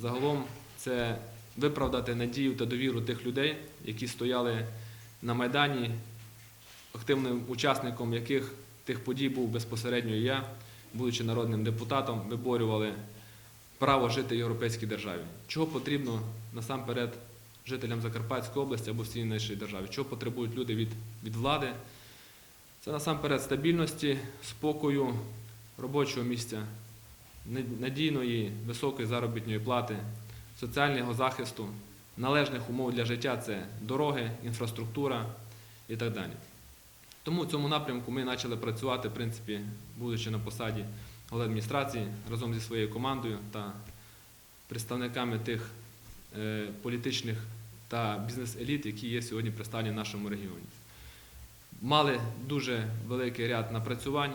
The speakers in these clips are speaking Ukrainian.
Загалом це виправдати надію та довіру тих людей, які стояли на Майдані, активним учасником яких тих подій був безпосередньо і я, будучи народним депутатом, виборювали право жити в європейській державі. Чого потрібно насамперед жителям Закарпатської області або всій нашій державі? Чого потребують люди від, від влади? Це насамперед стабільності, спокою, робочого місця, надійної високої заробітної плати, соціального захисту, належних умов для життя це дороги, інфраструктура і так далі. Тому в цьому напрямку ми почали працювати, в принципі, будучи на посаді голови адміністрації разом зі своєю командою та представниками тих е, політичних та бізнес-еліт, які є сьогодні представлені в нашому регіоні. Мали дуже великий ряд напрацювань.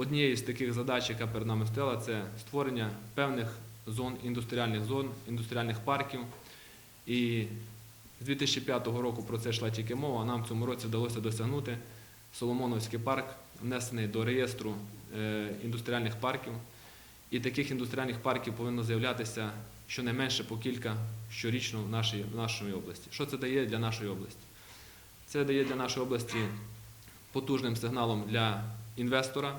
Однією з таких задач, яка перед нами стояла, це створення певних зон, індустріальних зон, індустріальних парків. І з 2005 року про це йшла тільки мова, нам в цьому році вдалося досягнути. Соломоновський парк внесений до реєстру е, індустріальних парків. І таких індустріальних парків повинно з'являтися щонайменше по кілька щорічно в нашій, в нашій області. Що це дає для нашої області? Це дає для нашої області потужним сигналом для інвестора,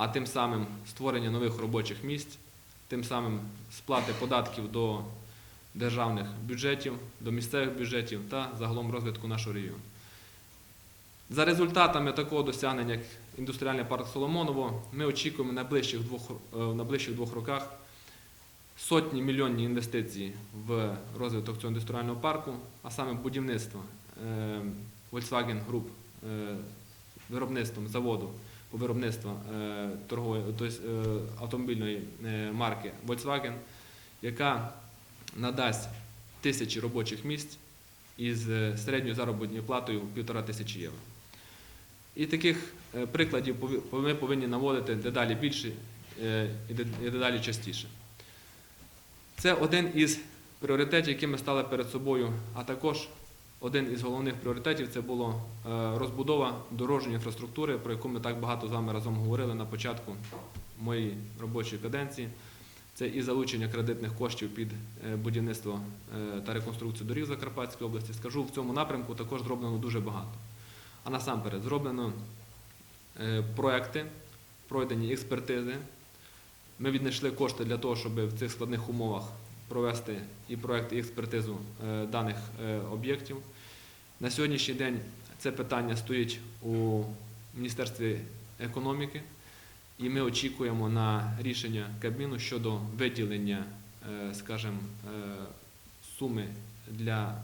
а тим самим створення нових робочих місць, тим самим сплати податків до державних бюджетів, до місцевих бюджетів та загалом розвитку нашого регіону. За результатами такого досягнення, як індустріальний парк Соломоново, ми очікуємо на найближчих двох, е, в найближчих двох роках сотні мільйонні інвестиції в розвиток цього індустріального парку, а саме будівництво е, Volkswagen Group е, виробництвом заводу по виробництву е, торгової, тобто, автомобільної е, марки Volkswagen, яка надасть тисячі робочих місць із середньою заробітною платою півтора тисячі євро. І таких прикладів ми повинні наводити дедалі більше і дедалі частіше. Це один із пріоритетів, які ми стали перед собою, а також один із головних пріоритетів це було е, розбудова дорожньої інфраструктури, про яку ми так багато з вами разом говорили на початку моєї робочої каденції. Це і залучення кредитних коштів під е, будівництво е, та реконструкцію доріг Закарпатської області. Скажу, в цьому напрямку також зроблено дуже багато. А насамперед зроблено проекти, пройдені експертизи. Ми віднайшли кошти для того, щоб в цих складних умовах провести і проект, і експертизу е, даних е, об'єктів. На сьогоднішній день це питання стоїть у Міністерстві економіки, і ми очікуємо на рішення Кабміну щодо виділення, е, скажімо, суми для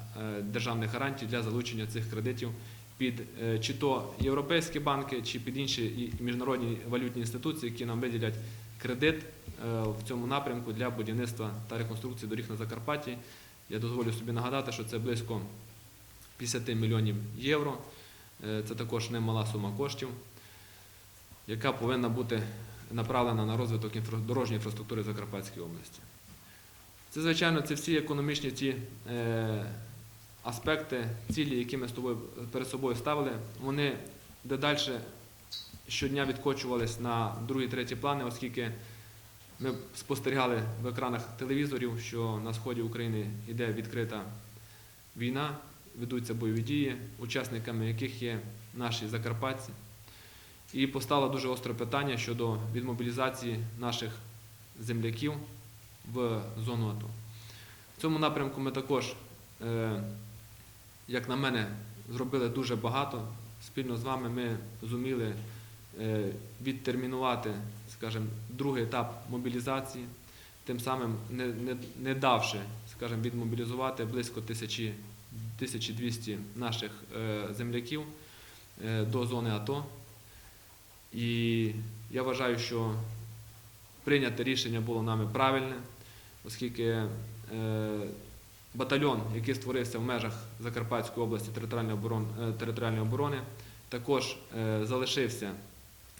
державних гарантій для залучення цих кредитів під чи то європейські банки, чи під інші міжнародні валютні інституції, які нам виділять кредит в цьому напрямку для будівництва та реконструкції доріг на Закарпатті. Я дозволю собі нагадати, що це близько 50 мільйонів євро. Е, Це також немала сума коштів, яка повинна бути направлена на розвиток дорожньої інфраструктури Закарпатської області. Це, звичайно, це всі економічні ті е, аспекти, цілі, які ми з тобою перед собою ставили, вони дедалі щодня відкочувались на другі, треті плани, оскільки ми спостерігали в екранах телевізорів, що на сході України йде відкрита війна, ведуться бойові дії, учасниками яких є наші закарпатці. І постало дуже остре питання щодо відмобілізації наших земляків в зону АТО. В цьому напрямку ми також, е, як на мене, зробили дуже багато. Спільно з вами ми зуміли е, відтермінувати, скажімо, другий етап мобілізації, тим самим не, не, не давши, скажімо, відмобілізувати близько тисячі, 1200 наших е, земляків е, до зони АТО. І я вважаю, що прийняте рішення було нами правильне, оскільки е, батальйон, який створився в межах Закарпатської області територіальної оборони, територіальної оборони, також залишився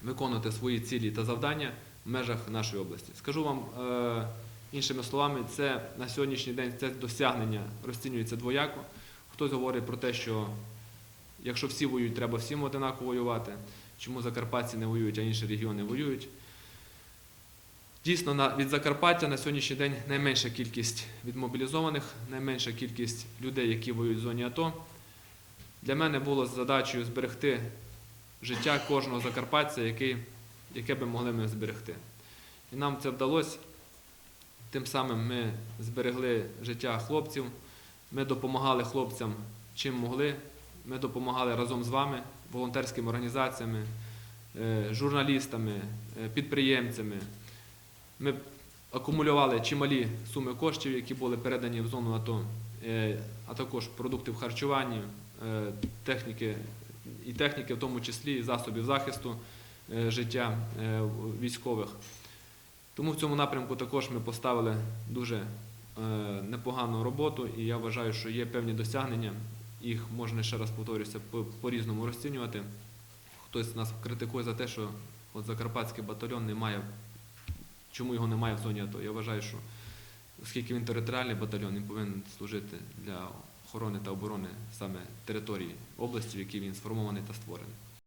виконувати свої цілі та завдання в межах нашої області. Скажу вам е, іншими словами, це на сьогоднішній день це досягнення розцінюється двояко. Хтось говорить про те, що якщо всі воюють, треба всім одинаково воювати. Чому закарпатці не воюють, а інші регіони воюють. Дійсно, від Закарпаття на сьогоднішній день найменша кількість відмобілізованих, найменша кількість людей, які воюють в зоні АТО. Для мене було задачею зберегти життя кожного закарпатця, який, яке би могли ми зберегти. І нам це вдалося. Тим самим ми зберегли життя хлопців, ми допомагали хлопцям чим могли. Ми допомагали разом з вами, волонтерськими організаціями, е, журналістами, е, підприємцями. Ми акумулювали чималі суми коштів, які були передані в зону АТО, е, а також продуктів харчування, е, техніки, і техніки, в тому числі і засобів захисту е, життя е, військових. Тому в цьому напрямку також ми поставили дуже е, непогану роботу, і я вважаю, що є певні досягнення. Їх можна ще раз повторюся по- по-різному розцінювати. Хтось нас критикує за те, що от Закарпатський батальйон не має, чому його немає в зоні АТО. Я вважаю, що оскільки він територіальний батальйон, він повинен служити для охорони та оборони саме території області, в якій він сформований та створений.